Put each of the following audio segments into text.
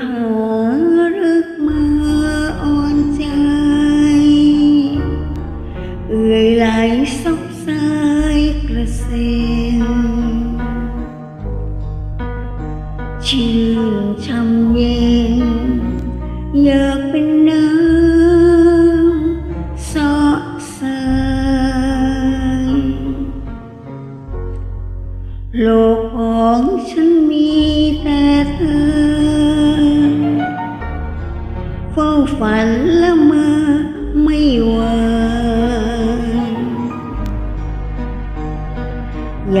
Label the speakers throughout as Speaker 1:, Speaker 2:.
Speaker 1: hở ước mơ on trai người lại sóc sai krasen chim trong yên nhớ bên nắng xót sai lột เฝ้าฝันละเมาไม่ไหวอย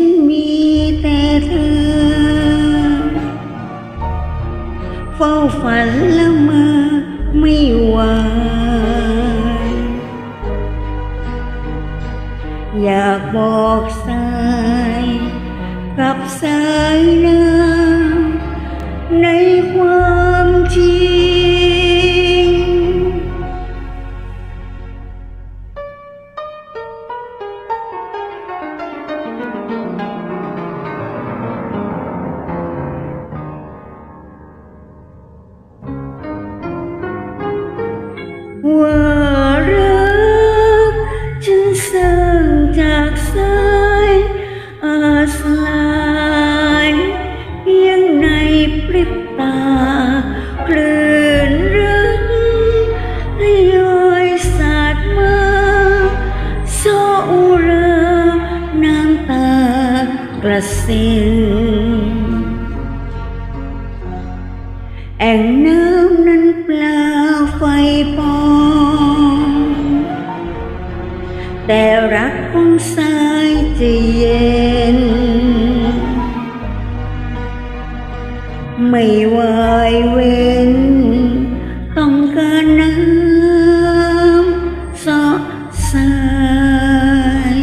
Speaker 1: ฉันมีแต่เธอ เฝ้าฝันละเมาไม่ไหวอยากบอกสาย กับสาย ว่ารักฉันสร้างจากสายอาสลายเพียงในพริบตาคลื่นรักทยอยสาดมาโซอุราน้ำตากระเซ็นแอ่งน้ำ แต่รักของสายจะเย็น ไม่วายเว้น ต้องการน้ำสอสาย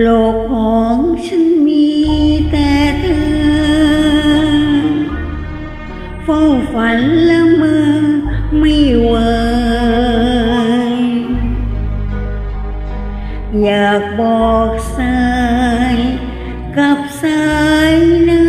Speaker 1: โลกของฉันมีแต่เธอ เฝ้าฝันละเมาไม่ไหว อยากบอกสายกับสายน้